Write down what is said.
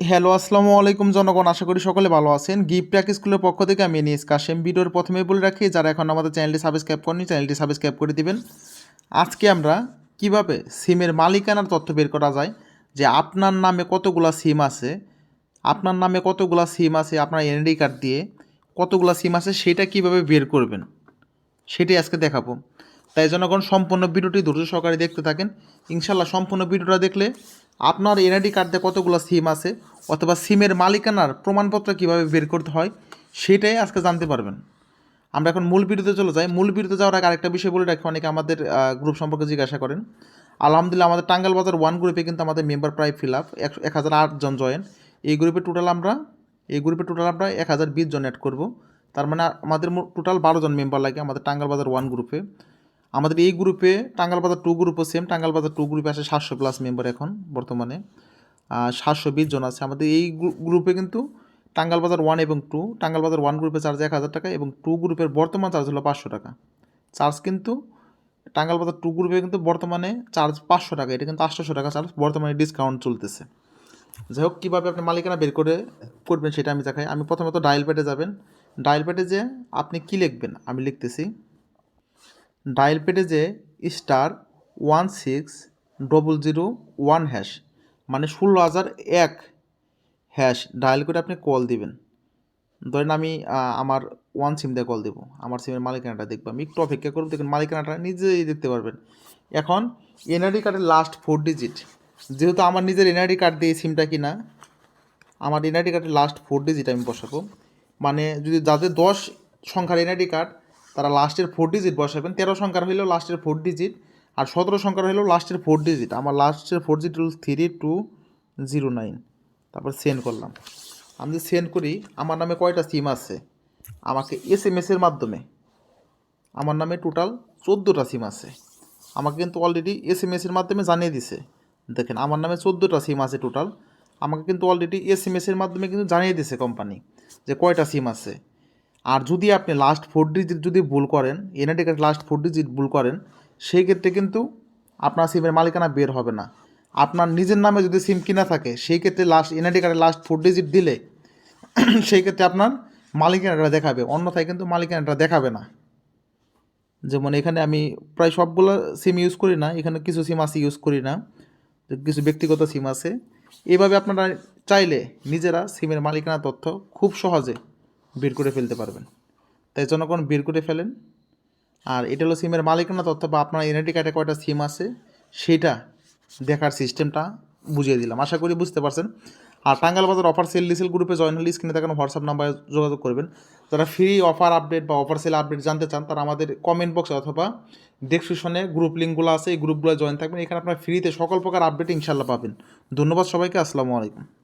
Hello, আসসালামু আলাইকুম জনগণ, আশা করি সকলে ভালো আছেন। গিফট প্যাক স্কুলের পক্ষ থেকে আমি এনিস কাশেম। ভিডিওর প্রথমে বলে রাখি, যারা এখন আমাদের চ্যানেলটি সাবস্ক্রাইব করেনি চ্যানেলটি সাবস্ক্রাইব করে দিবেন। আজকে আমরা কীভাবে সিমের মালিকানার তথ্য বের করা যায়, যে আপনার নামে কতগুলা সিম আছে, আপনার নামে কতগুলা সিম আছে, আপনার এনআইডি কার্ড দিয়ে কতগুলা সিম আছে, সেটা কীভাবে বের করবেন, সেটাই আজকে দেখাবো। তাই জনগণ, সম্পূর্ণ ভিডিওটি ধৈর্য সহকারে দেখতে থাকেন। ইনশাল্লাহ সম্পূর্ণ ভিডিওটা দেখলে আপনার এনআইডি কার্ডে কতগুলো সিম আছে অথবা সিমের মালিকানার প্রমাণপত্র কীভাবে বের করতে হয় সেটাই আজকে জানতে পারবেন। আমরা এখন মূল বিরুদ্ধে চলে যাই। মূল বিরুদ্ধে যাওয়ার আগে আরেকটা বিষয় বলে রাখি, অনেকে আমাদের গ্রুপ সম্পর্কে জিজ্ঞাসা করেন। আলহামদুলিল্লাহ, আমাদের টাঙ্গাল বাজার ওয়ান গ্রুপে কিন্তু আমাদের মেম্বার প্রায় ফিল আপ এক হাজার আটজন জয়েন এই গ্রুপে টোটাল আমরা, এই গ্রুপে টোটাল আমরা এক হাজার বিশ জন অ্যাড করব। তার মানে আমাদের টোটাল বারো জন মেম্বার লাগে আমাদের টাঙ্গাল বাজার ওয়ান গ্রুপে আমাদের এই গ্রুপে টাঙ্গাল বাজার টু গ্রুপও সেম টাঙ্গাল বাজার টু গ্রুপে আসে সাতশো প্লাস মেম্বার এখন বর্তমানে। সাতশো বিশ জন আছে। আমাদের এই গ্রুপে কিন্তু টাঙ্গাল বাজার ওয়ান এবং টু টাঙ্গাল বাজার ওয়ান গ্রুপে চার্জ এক হাজার টাকা এবং টু গ্রুপের বর্তমান চার্জ হলো পাঁচশো টাকা। চার্জ কিন্তু টাঙ্গাল বাজার টু গ্রুপে কিন্তু বর্তমানে চার্জ পাঁচশো টাকা। এটা কিন্তু আটশোশো টাকা চার্জ বর্তমানে ডিসকাউন্ট চলতেছে। যাই হোক, কীভাবে আপনি মালিকানা বের করে, করবেন সেটা আমি দেখাই। আমি প্রথমত ডায়াল প্যাডে যাবেন। ডায়াল প্যাডে যে আপনি কী লিখবেন, আমি লিখতেছি। ডায়াল পেটে যে star one six double zero one hash মানে ষোলো হাজার এক হ্যাশ, ডায়াল করে আপনি কল দিবেন। ধরেন আমি আমার ওয়ান সিম দিয়ে কল দেবো, আমার সিমের মালিকানাটা দেখব, আমি একটু অপেক্ষা করব, দেখুন মালিকানাটা নিজেই দেখতে পারবেন। এখন এনআরডি কার্ডের লাস্ট ফোর ডিজিট যেহেতু আমার নিজের এনআরডি কার্ড দিয়ে সিমটা কিনা, আমার এনআরডি কার্ডের লাস্ট ফোর ডিজিট আমি বসাবো। মানে যদি যাদের দশ সংখ্যার এনআইডি কার্ড তারা লাস্টের ফোর ডিজিট বসাবেন। তেরো সংখ্যার হইলেও লাস্টের ফোর ডিজিট আর সতেরো সংখ্যার হইলেও লাস্টের ফোর ডিজিট আমার লাস্টের ফোর ডিজিট হল থ্রি টু জিরো নাইন তারপর সেন্ড করলাম। আমি যদি সেন্ড করি, আমার নামে কয়টা সিম আছে? আমাকে এস এম এসের মাধ্যমে। আমার নামে টোটাল চোদ্দোটা সিম আছে। আমাকে কিন্তু অলরেডি এস এম এসের মাধ্যমে জানিয়ে দিছে। দেখেন, আমার নামে চোদ্দোটা সিম আছে টোটাল আমাকে কিন্তু অলরেডি এস এম এসের মাধ্যমে কিন্তু জানিয়ে দিছে কোম্পানি যে কয়টা সিম আছে। আর যদি আপনি লাস্ট ফোর ডিজিট যদি ভুল করেন NID card last four digit ভুল করেন, সেই ক্ষেত্রে কিন্তু আপনার সিমের মালিকানা বের হবে না। আপনার নিজের নামে যদি সিম কিনা থাকে, সেই ক্ষেত্রে লাস্ট এনআইডি কার্ডে লাস্ট ফোর ডিজিট দিলে সেই ক্ষেত্রে আপনার মালিকানাটা দেখাবে, অন্যথায় কিন্তু মালিকানাটা দেখাবে না। যেমন এখানে আমি প্রায় সবগুলো সিম ইউজ করি না, এখানে কিছু সিম আছে ইউজ করি না কিছু ব্যক্তিগত সিম আছে। এভাবে আপনারা চাইলে নিজেরা সিমের মালিকানা তথ্য খুব সহজে বের করে ফেলতে পারবেন। তাই জনগণ বের করে ফেলেন। আর এটা হলো সিমের মালিকানা তথ্য বা আপনার এনআইডি কার্ডে কয়টা সিম আছে, সেটা দেখার সিস্টেমটা বুঝিয়ে দিলাম। আশা করি বুঝতে পারছেন। আর টাঙ্গাল বাজার অফার সেল লিসেল গ্রুপে জয়েন হলে স্ক্রিনে দেখানো হোয়াটসঅ্যাপ নাম্বারে যোগাযোগ করবেন। যারা ফ্রি অফার আপডেট বা অফার সেল আপডেট জানতে চান, তারা আমাদের কমেন্ট বক্সে অথবা ডেসক্রিপশনে গ্রুপ লিঙ্কগুলো আছে, এই গ্রুপগুলো জয়েন থাকবেন। এখানে আপনার ফ্রিতে সকল প্রকার আপডেট ইনশাল্লাহ পাবেন। ধন্যবাদ সবাইকে। আসসালামু আলাইকুম।